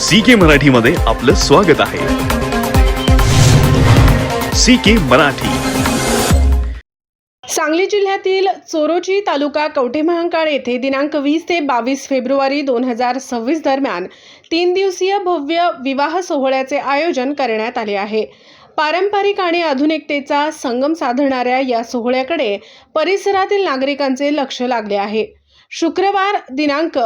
C के मराठीमध्ये आपलं स्वागत आहे. सी के मराठी. सांगली जिल्ह्यातील चोरोची तालुका कवठेमहांकाळ येथे दिनांक वीस ते बावीस फेब्रुवारी दोन हजार सव्वीस दरम्यान तीन दिवसीय भव्य विवाह सोहळ्याचे आयोजन करण्यात आले आहे. पारंपरिक आणि आधुनिकतेचा संगम साधणाऱ्या या सोहळ्याकडे परिसरातील नागरिकांचे लक्ष लागले आहे. शुक्रवार दिनांक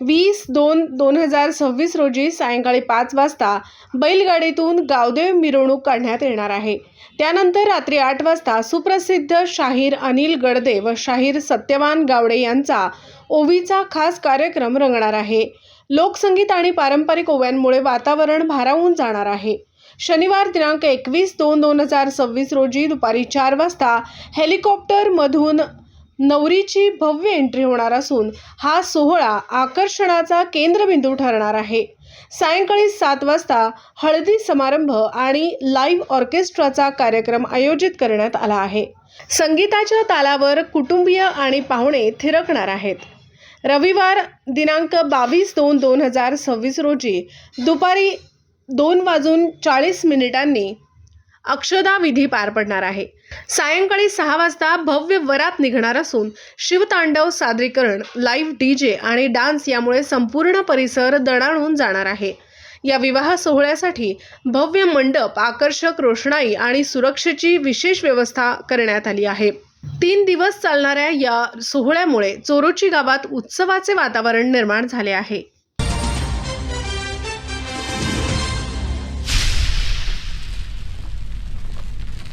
वीस दोन दोन हजार सव्वीस रोजी सायंकाळी पाच वाजता बैलगाडीतून गावदेव मिरवणूक काढण्यात येणार आहे. त्यानंतर रात्री आठ वाजता सुप्रसिद्ध शाहीर अनिल गडदे व शाहीर सत्यवान गावडे यांचा ओवीचा खास कार्यक्रम रंगणार आहे. लोकसंगीत आणि पारंपरिक ओव्यांमुळे वातावरण भारावून जाणार आहे. शनिवार दिनांक एकवीस दोन दोन हजार सव्वीस रोजी दुपारी चार वाजता हेलिकॉप्टरमधून नवरीची भव्य एंट्री होणार असून हा सोहळा आकर्षणाचा केंद्रबिंदू ठरणार आहे. सायंकाळी सात वाजता हळदी समारंभ आणि लाईव्ह ऑर्केस्ट्राचा कार्यक्रम आयोजित करण्यात आला आहे. संगीताच्या तालावर कुटुंबीय आणि पाहुणे थिरकणार आहेत. रविवार दिनांक बावीस दोन दोन हजार सव्वीस रोजी दुपारी दोन वाजून चाळीस मिनिटांनी अक्षदा विधी पार पडणार आहे. सायंकाळी सहा वाजता भव्य वरात निघणार असून शिवतांडव सादरीकरण लाईव्ह डीजे आणि डान्स यामुळे संपूर्ण परिसर दणाणून जाणार आहे. या विवाह सोहळ्यासाठी भव्य मंडप आकर्षक रोषणाई आणि सुरक्षेची विशेष व्यवस्था करण्यात आली आहे. तीन दिवस चालणाऱ्या या सोहळ्यामुळे चोरोची गावात उत्सवाचे वातावरण निर्माण झाले आहे.